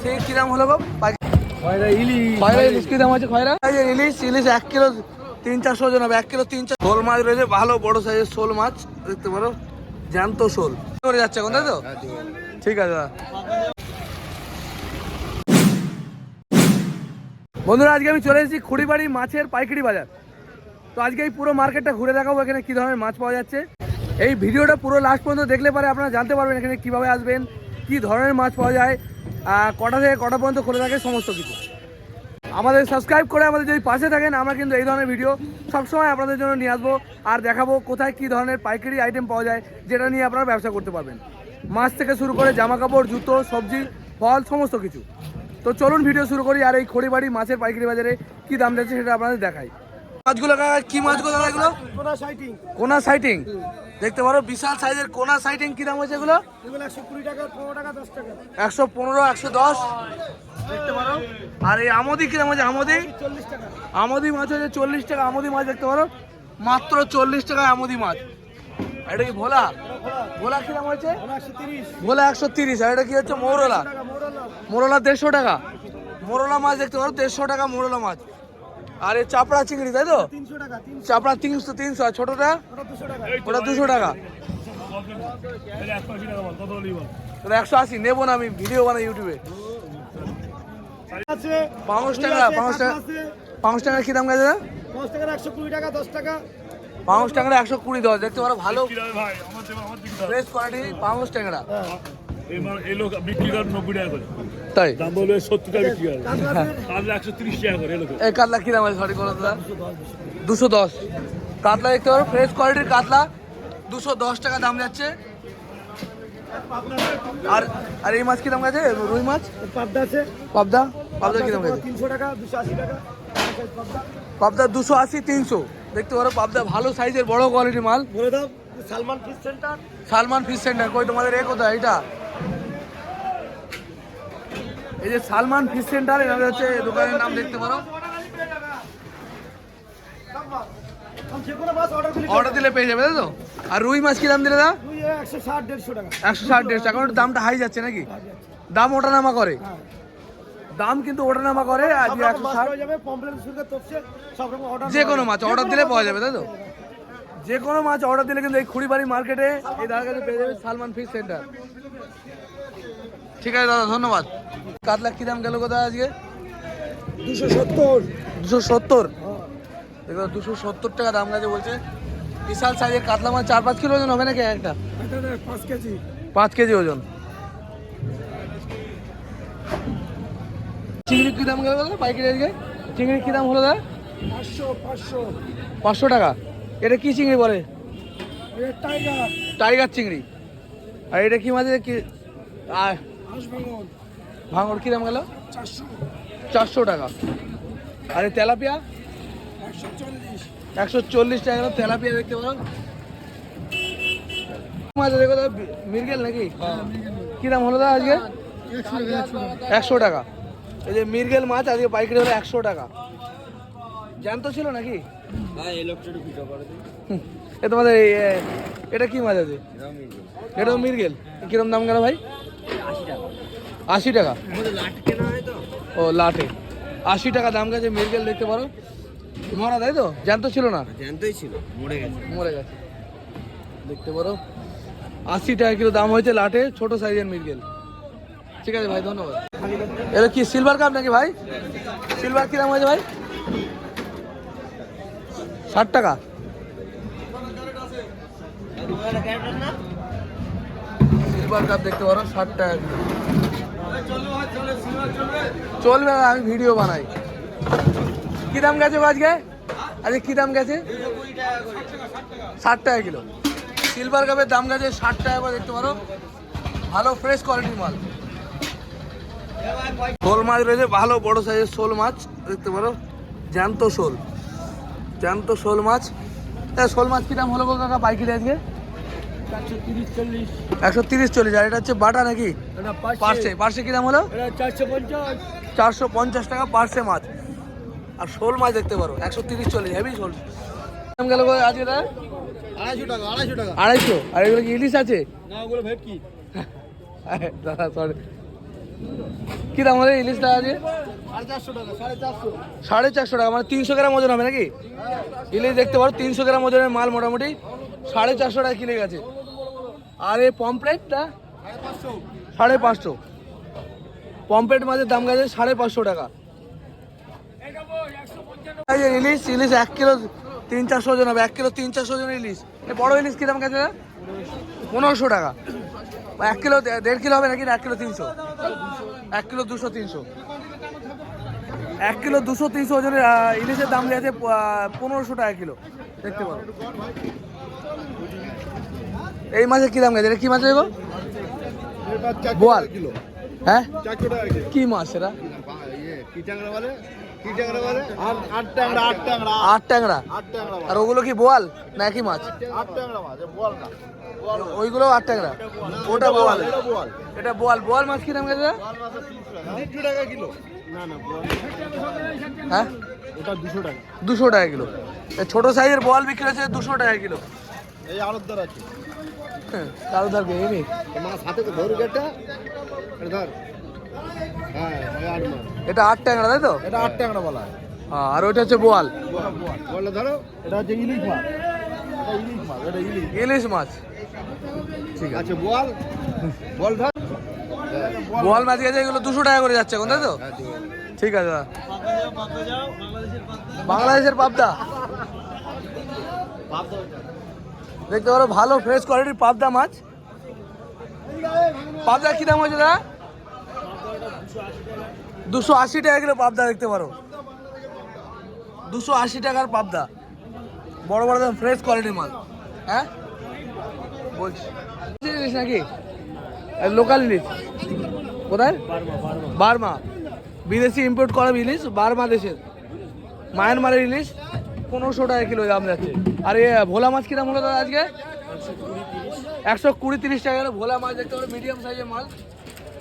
সে কি দাম হলো গো? খয়রা ইলিশ। খয়রা ইলিশ কি দাম আছে খয়রা? ইলিশ ইলিশ এক কিলো তিন চারশো হবে এক কিলো তিন চার শোল মাছ রয়েছে ভালো বড় সাইজের শোল মাছ দেখতে পারো জ্যান্ত শোল। করে যাচ্ছে এখন তাই তো? ঠিক আছে দাদা। বন্ধুরা আজকে আমি চলে এসেছি খুঁড়িবাড়ি মাছের পাইকারি বাজার। তো আজকে এই পুরো মার্কেটটা ঘুরে দেখাবো এখানে কী ধরনের মাছ পাওয়া যাচ্ছে। এই ভিডিওটা পুরো লাস্ট পর্যন্ত দেখলে পরে আপনারা জানতে পারবেন এখানে কীভাবে আসবেন কি ধরনের মাছ পাওয়া যায়। কটা থেকে কটা পর্যন্ত খোলা থাকে সমস্ত কিছু। আমাদের সাবস্ক্রাইব করে আমাদের যদি পাশে থাকেন, আমরা কিন্তু এই ধরনের ভিডিও সবসময় আপনাদের জন্য নিয়ে আসব আর দেখাবো কোথায় কী ধরনের পাইকারি আইটেম পাওয়া যায়, যেটা নিয়ে আপনারা ব্যবসা করতে পারবেন। মাছ থেকে শুরু করে জামা কাপড় জুতো, সবজি, ফল, সমস্ত কিছু। তো চলুন ভিডিও শুরু করি আর এই খড়িবাড়ি মাছের পাইকারি বাজারে কি দাম যাচ্ছে সেটা আপনাদের দেখাই। মাছগুলো কি মাছগুলো দাদা এগুলো? কোনা সাইটিং কোনা সাইটিং দেখতে পারো বিশাল সাইজের কোনা সাইটিং কি দাম হয়েছে এগুলো? একশো পনেরো একশো দশ। দেখতে পারো। আর এই আমদি কি দাম আছে আমদি? আমদি মাছ হচ্ছে চল্লিশ টাকা আমদি মাছ দেখতে পারো। মাত্র চল্লিশ টাকায় আমদি মাছ। এটা কি ভোলা? ভোলা কি দাম হয়েছে? ভোলা একশো তিরিশ। আর এটা কি হচ্ছে মৌরলা। মোরলা দেড়শো টাকা। মোরলা মাছ দেখতে পারো দেড়শো টাকা মোরলা মাছ। আর চাপড়া চিংড়ি তাই তো? চাপড়া তিনশো তিনশো আর ছোটোটা? ওটা দুশো টাকা। টাকা। একশো আশি নেব না আমি ভিডিও বানাই ইউটিউবে। পাঁচ টাকা পাঁচ টাকা পাঁচ টাকা কি দাম গেছে? দাদা পাঁচ টাকার একশো কুড়ি টাকা দশ টাকা। পাঁচ টাকা একশো কুড়ি দশ দেখতে পারো ভালো। ফ্রেশ কোয়ালিটি পাঁচ টাকা এই মাল লোক বিক্রি করে নব্বই টাকা করে। তাই? দাম বলবে সত্তর টাকা বিক্রি করে। কাতলা একশো তিরিশ টাকা করে এই লোক। এই কাতলা কি দাম আছে? সরি দাদা দুশো দশ। কাতলা দেখতে পারো ফ্রেশ কোয়ালিটির কাতলা। দুশো দশ টাকা দাম যাচ্ছে। আর আর এই মাছ কি দাম গেছে? রুই মাছ? পাবদা আছে। পাবদা? পাবদা কি দাম গেছে? তিনশো টাকা দুশো আশি টাকা। পাবদা পাবদা দুশো আশি তিনশো। দেখতে পারো পাবদা ভালো সাইজের বড় কোয়ালিটির মাল। বলে দাও Salman fish centre Salman fish centre কই তোমাদের এ কোথায়? এটা এই যে সালমান ফিশ সেন্টার এনাদের হচ্ছে দোকানের নাম দেখতে পারো। অর্ডার দিলে পেয়ে যাবে তাই তো? আর রুই মাছ কি দাম দিলে দা? একশো ষাট দেড়শো টাকা। একশো ষাট দেড়শো। এখন একটু দামটা হাই যাচ্ছে নাকি? দাম ওঠানামা করে। হ্যাঁ। দাম কিন্তু ওঠানামা করে আর যে কোনো মাছ অর্ডার দিলে পাওয়া যাবে তাই তো? যে কোনো মাছ অর্ডার দিলে কিন্তু এই খুঁড়িবাড়ি মার্কেটে এই দাদার কাছে পেয়ে যাবে সালমান ফিশ সেন্টার ঠিক আছে দাদা ধন্যবাদ। কাতলা কি দাম গেল কোথায় আজকে? দুশো সত্তর। দুশো সত্তর? দেখো দুশো সত্তর টাকা দাম গেছে বলছে। বিশাল সাইজের কাতলা মাছ চার পাঁচ কিলো ওজন হবে নাকি একটা? পাঁচ কেজি। পাঁচ কেজি ওজন। চিংড়ি কি দাম গেল পাইকারি আজকে? চিংড়ি কি দাম হলো দাদা? পাঁচশো পাঁচশো। পাঁচশো টাকা। এটা কি চিংড়ি বলে? টাইগার। চিংড়ি। আর এটা কি মাঝে কি আর হাঁস ভাঙন। ভাঙর কি গেল? চারশো। টাকা। আর এই তেলাপিয়া? একশো চল্লিশ। একশো চল্লিশ টাকা গেল তেলাপিয়া দেখতে পারো। দেখো মির্গেল নাকি? কি হলো দাদা আজকে? একশো টাকা এই যে মির্গেল মাছ আজকে পাইকারি হলো একশো টাকা। জ্যান্ত ছিল নাকি? এ তোমাদের এটা কি মাছ আছে? এটা মির্গেল। কিরম দাম গেল ভাই? আশি টাকা। ও লাটে। আশি টাকা দাম গেছে মির্গেল দেখতে পারো। মরা তাই তো? জ্যান্ত ছিল না? জানতেই ছিল মরে গেছে। মরে গেছে। দেখতে পারো। আশি টাকা কিলো দাম হয়েছে লাটে ছোট সাইজের মির্গেল। ঠিক আছে ভাই ধন্যবাদ। এটা কি সিলভার কাপ নাকি ভাই? সিলভার কি দাম হয়েছে ভাই? ষাট টাকা। সিলভার কাপ দেখতে পারো, ষাট টাকা চলবে আমি ভিডিও বানাই। কি দাম গেছে আজকে? আজকে কি দাম গেছে? ষাট টাকা কিলো। সিলভার কাপের দাম গেছে ষাট টাকা করে, দেখতে পারো। ভালো ফ্রেশ কোয়ালিটির মাল। শোল মাছ রয়েছে, ভালো বড় সাইজের শোল মাছ, দেখতে পারো। জ্যান্ত শোল। জ্যান্ত শোল মাছ। শোল মাছ কি দাম হলো গো কাকা পাইকারি আজকে? একশো তিরিশ চল্লিশ। আর এটা হচ্ছে বাটা নাকি? পার্সে। পার্সে। কি দাম হলো? চারশো পঞ্চাশ। টাকা পার্সে মাছ। আর শোল মাছ দেখতে পারো একশো তিরিশ চল্লিশ হেভি শোল। গেল আজকে আড়াইশো টাকা আড়াইশো টাকা। আড়াইশো। আর এগুলো কি ইলিশ আছে? না ওগুলো ভেটকি। দাদা সরি কি দাম হবে ইলিশটা আজকে? সাড়ে চারশো টাকা মানে তিনশো গ্রাম ওজন হবে নাকি? ইলিশ দেখতে পারো, তিনশো গ্রাম ওজনের মাল মোটামুটি সাড়ে চারশো টাকা কিনে গেছে। আর এই পমপ্লেটটা সাড়ে পাঁচশো। পমপ্লেট মাছের দাম গেছে সাড়ে পাঁচশো টাকা। ইলিশ ইলিশ এক কিলো তিন চারশো ওজন হবে, এক কিলো তিন চারশো ওজন ইলিশ। বড় ইলিশ কী দাম গেছে? পনেরোশো টাকা। এক কিলো দেড় কিলো হবে নাকি এক কিলো তিনশো? এক কিলো দুশো তিনশো। এক কিলো দুশো তিনশো ওজনের ইলিশের দাম গেছে পনেরোশো টাকা কিলো। দেখতে পারো। এই মাছের কী দাম গেছে? এটা কী মাছ গো? বোয়াল। কিলো হ্যাঁ? কি মাছ কি কি আট ট্যাংরা আর ওগুলো কি বোয়াল? না একই মাছ? আট ট্যাংরা না। ওইগুলো আট ট্যাংরা ওটা বোয়াল এটা বল। এটা বোয়াল বোয়াল মাছ কি দাম গেছে তিনশো টাকা। কিলো। না না বল। হ্যাঁ? ওটা দুশো টাকা। দুশো টাকা কিলো। এই ছোট সাইজের বোয়াল বিক্রি হচ্ছে দুশো টাকা কিলো। এই আড়তদার আছে। হ্যাঁ, কারও ধর এমনি মাছ হাতে তো ধরু এটা ধর। হ্যাঁ আট এটা আট ট্যাংরা তাই তো? এটা আট ট্যাংরা বলা হয়। হ্যাঁ, আর ওইটা হচ্ছে বোয়াল ধরো এটা হচ্ছে ইলিশ মাছ। ইলিশ মাছ এটা ইলিশ। ইলিশ মাছ। আচ্ছা বল। বল ধর। বোয়াল মাছ গেছে এগুলো দুশো টাকা করে যাচ্ছে এখন তাই তো? হ্যাঁ, ঠিক আছে। দাদা। বাংলাদেশের পাবদা। দেখতে পারো ভালো ফ্রেশ কোয়ালিটির পাবদা মাছ। পাবদা কি দাম হয়েছে দাদা? দুশো আশি টাকা কিলো পাবদা দেখতে পারো। দুশো আশি টাকার পাবদা। বড় বড় দাম ফ্রেশ কোয়ালিটির মাল হ্যাঁ? বলছি। জিনিস নাকি? লোকাল ইলিশ। কোথায়? বার্মা। বিদেশি ইম্পোর্ট করা ইলিশ বার্মা দেশের। মায়ানমারের ইলিশ পনেরোশো টাকা কিলো দাম যাচ্ছে। আর এ ভোলা মাছ কিরম হলো দাদা আজকে? একশো কুড়ি তিরিশ টাকা গেলো ভোলা মাছ দেখতে পারো মিডিয়াম সাইজের মাল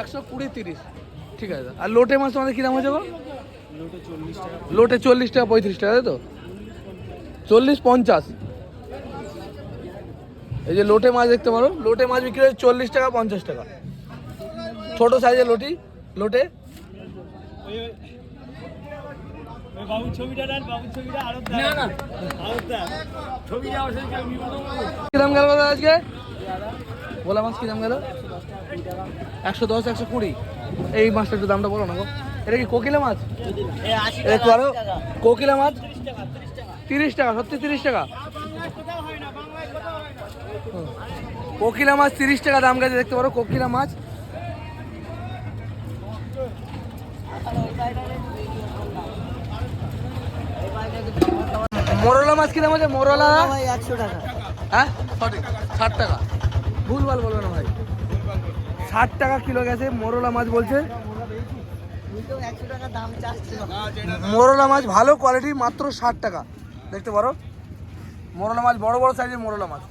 একশো কুড়ি তিরিশ। ঠিক আছে। আর লোটে মাছ তোমাদের কিরম হয়েছে গো? লোটে চল্লিশ টাকা পঁয়ত্রিশ টাকা তাই তো? চল্লিশ পঞ্চাশ। এই যে লোটে মাছ দেখতে পারো লোটে মাছ বিক্রি হচ্ছে চল্লিশ টাকা পঞ্চাশ টাকা। ছোট সাইজের লটি লোটে। কিরাম গেল আজকে? ভোলা মাছ কিরাম গেল? একশো দশ একশো কুড়ি। এই মাছটা একটু দামটা বলো না গো। এটা কি কোকিলা মাছ? এটা একটু আরও কোকিলা মাছ? তিরিশ টাকা সত্যি তিরিশ টাকা। কোকিলা মাছ তিরিশ টাকা দাম গেছে দেখতে পারো কোকিলা মাছ। মোরলা মাছ কিনা আছে? মোরলা? ভাই একশো টাকা। হ্যাঁ? সঠিক ষাট টাকা। ভুল ভালো বলবে না ভাই। ষাট টাকা কিলো গেছে মোরলা মাছ বলছে। দাম মোরলা মাছ ভালো কোয়ালিটি মাত্র ষাট টাকা। দেখতে পারো? মোরলা মাছ বড় বড় সাইজের মোরলা মাছ।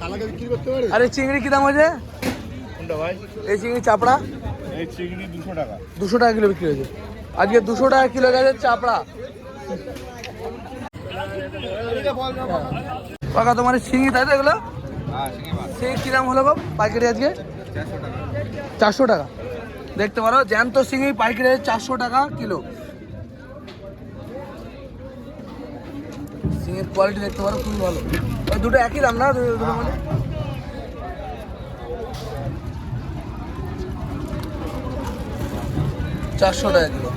কালাকে বিক্রি করতে পারে আর চিংড়ি কি দাম হয়েছে? এই চিংড়ি চাপড়া। এই চিংড়ি দুশো টাকা। দুশো টাকা কিলো বিক্রি হয়েছে। আজকে দুশো টাকা কিলো গেছে চাপড়া। কাকা তোমার শিঙি তাই তো এগুলো? শিঙি কী দাম হলো গো পাইকারি আজকে? চারশো টাকা। দেখতে পারো জ্যান্ত শিঙি পাইকারি চারশো টাকা কিলো। শিঙের কোয়ালিটি দেখতে পারো, খুবই ভালো। ওই দুটো একই দাম না? দুটো মানে? চারশো টাকা কিলো।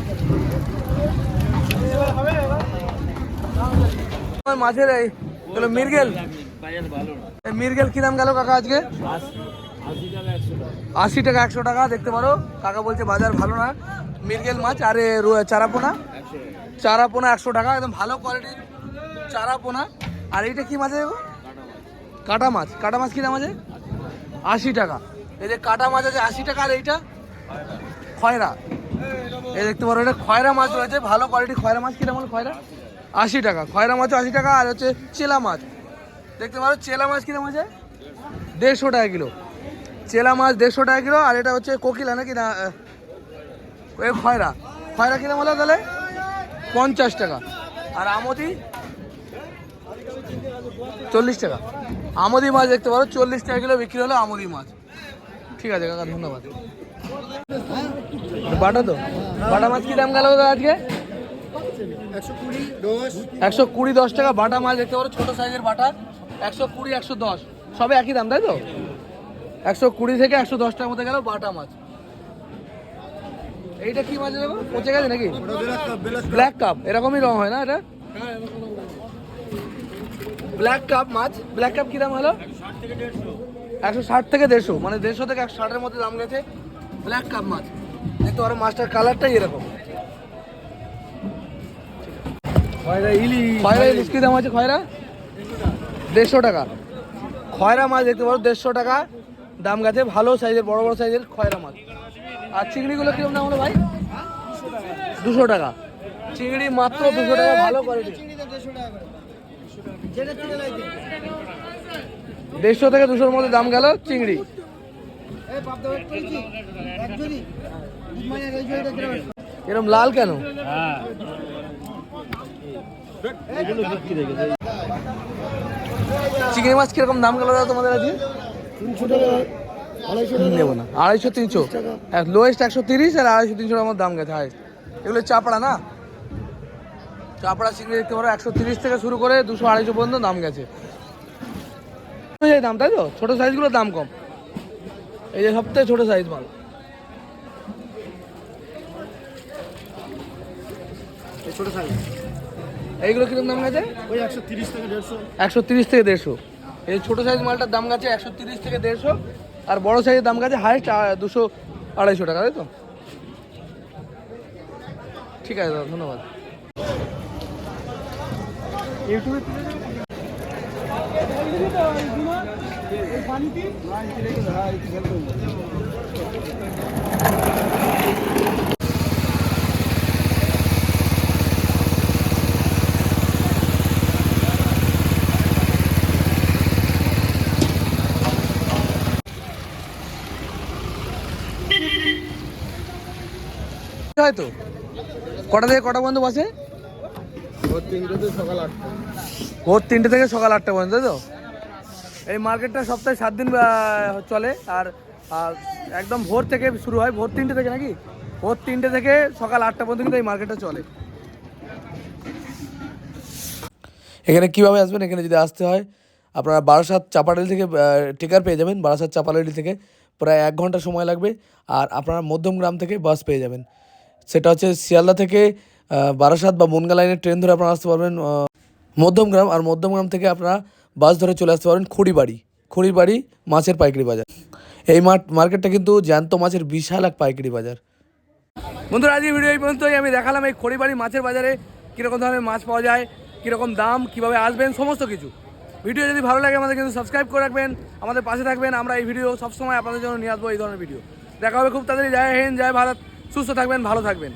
মাছের এই মির্গেল মির্গেল কি দাম গেল কাকা আজকে? আশি টাকা, একশো টাকা, দেখতে পারো। কাকা বলছে বাজার ভালো না। মির্গেল মাছ, আর চারাপোনা। চারাপোনা একশো টাকা, একদম ভালো কোয়ালিটির চারাপোনা আর এইটা কি মাছ গো? কাটা মাছ। কাটা মাছ কি দাম আছে? আশি টাকা। এই যে কাটা মাছ আছে আশি টাকা, আর এইটা? খয়রা। এই দেখতে পারো, এটা খয়রা মাছ রয়েছে। ভালো কোয়ালিটি খয়রা মাছ কীরকম খয়রা? আশি টাকা। খয়রা মাছ আশি টাকা, আর হচ্ছে চেলা মাছ। দেখতে পারো, চেলা মাছ কীরকম আছে? দেড়শো টাকা কিলো। চেলা মাছ দেড়শো টাকা কিলো, আর এটা হচ্ছে কোকিলা নাকি? না খয়রা। খয়রা কীরকম হলো তাহলে? পঞ্চাশ টাকা। আর আমদি চল্লিশ টাকা। আমদি মাছ দেখতে পারো চল্লিশ টাকা কিলো বিক্রি হলো আমদি মাছ। ঠিক আছে কাকা ধন্যবাদ। বাটা তো? বাটা মাছ কি দাম গেল আজকে? একশো কুড়ি দশ। একশো কুড়ি দশ টাকা বাটা মাছ দেখতে পারো ছোটো সাইজের বাটা। একশো কুড়ি একশো দশ। সবে একই দাম তাই তো? একশো কুড়ি থেকে একশো দশ টাকার মধ্যে গেল বাটা মাছ। এইটা কি মাছ দেবো পচে গেছে নাকি? Black carp. এরকমই রং হয় না এটা? ব্ল্যাক কাপ মাছ? ব্ল্যাক কাপ কি দাম হলো? একশো ষাট থেকে দেড়শো। মানে দেড়শো থেকে একশো ষাটের মধ্যে দাম গেছে ব্ল্যাক কাপ মাছ। দেখতে পারো মাছটার কালারটাই এরকম। খয়রা ইলিশ। কি দাম আছে খয়রা? দেড়শো টাকা। খয়রা মাছ দেখতে পারো দেড়শো টাকা। দাম গেছে ভালো সাইজের বড় বড় সাইজের খয়রা মাছ। আর চিংড়িগুলো কীরকম দাম হলো ভাই? দুশো টাকা। চিংড়ি মাত্র দুশো টাকা ভালো কোয়ালিটি দেড়শো থেকে দুশোর মধ্যে দাম গেল চিংড়ি। এরকম লাল কেন? চিংড়ি মাছ কীরকম দাম গেল তোমাদের আজকে? আড়াইশো নেব না। আড়াইশো তিনশো। লোয়েস্ট একশো তিরিশ আর আড়াইশো তিনশো আমার দাম গেছে হাইস্ট এগুলো চাপড়া না? চাপড়া চিংড়ি দেখতে পারো একশো তিরিশ থেকে শুরু করে দুশো আড়াইশো পর্যন্ত দাম গেছে। দাম তাই তো? ছোটো সাইজগুলোর দাম কম। এই যে সবথেকে ছোটো সাইজ মাল। এই ছোটো সাইজ। এইগুলো কীরকম দাম গেছে? ওই একশো তিরিশ থেকে দেড়শো। একশো তিরিশ থেকে দেড়শো। এই ছোটো সাইজ মালটার দাম গেছে একশো তিরিশ থেকে দেড়শো। আর বড় সাইজের দাম গেছে হাইস্ট দুশো আড়াইশো টাকা তাই তো? ঠিক আছে দাদা ধন্যবাদ। হয়তো কটা থেকে কটা পর্যন্ত বসে? ভোর তিনটে সকাল আটটা। ভোর তিনটে থেকে সকাল আটটা পর্যন্ত তাই তো? এই মার্কেটটা সপ্তাহে সাত দিন চলে আর আর একদম ভোর থেকে শুরু হয় ভোর তিনটে থেকে নাকি? ভোর তিনটে থেকে সকাল আটটা পর্যন্ত কিন্তু এই মার্কেটটা চলে। এখানে কীভাবে আসবেন? এখানে যদি আসতে হয় আপনারা বারাসাত চাপাডালি থেকে টিকার পেয়ে যাবেন। বারাসাত চাপাডালি থেকে প্রায় এক ঘণ্টা সময় লাগবে আর আপনারা মধ্যমগ্রাম থেকে বাস পেয়ে যাবেন। সেটা হচ্ছে শিয়ালদা থেকে বারাসাত বা বনগা লাইনের ট্রেন ধরে আপনারা আসতে পারবেন মধ্যমগ্রাম। আর মধ্যমগ্রাম থেকে আপনারা বাস ধরে চলে আসতে পারবেন খড়িবাড়ি। খড়িবাড়ি মাছের পাইকারি বাজার। এই মাঠ মার্কেটটা কিন্তু জ্যান্ত মাছের বিশাল এক পাইকারি বাজার। বন্ধুরা আজকে ভিডিও এই পর্যন্তই। আমি দেখালাম এই খড়িবাড়ি মাছের বাজারে কীরকম ধরনের মাছ পাওয়া যায়, কীরকম দাম, কীভাবে আসবেন, সমস্ত কিছু। ভিডিও যদি ভালো লাগে, আমাদের কিন্তু সাবস্ক্রাইব করে রাখবেন, আমাদের পাশে থাকবেন। আমরা এই ভিডিও সবসময় আপনাদের জন্য নিয়ে আসব এই ধরনের ভিডিও দেখা হবে খুব তাড়াতাড়ি। জয় হিন্দ, জয় ভারত। সুস্থ থাকবেন, ভালো থাকবেন।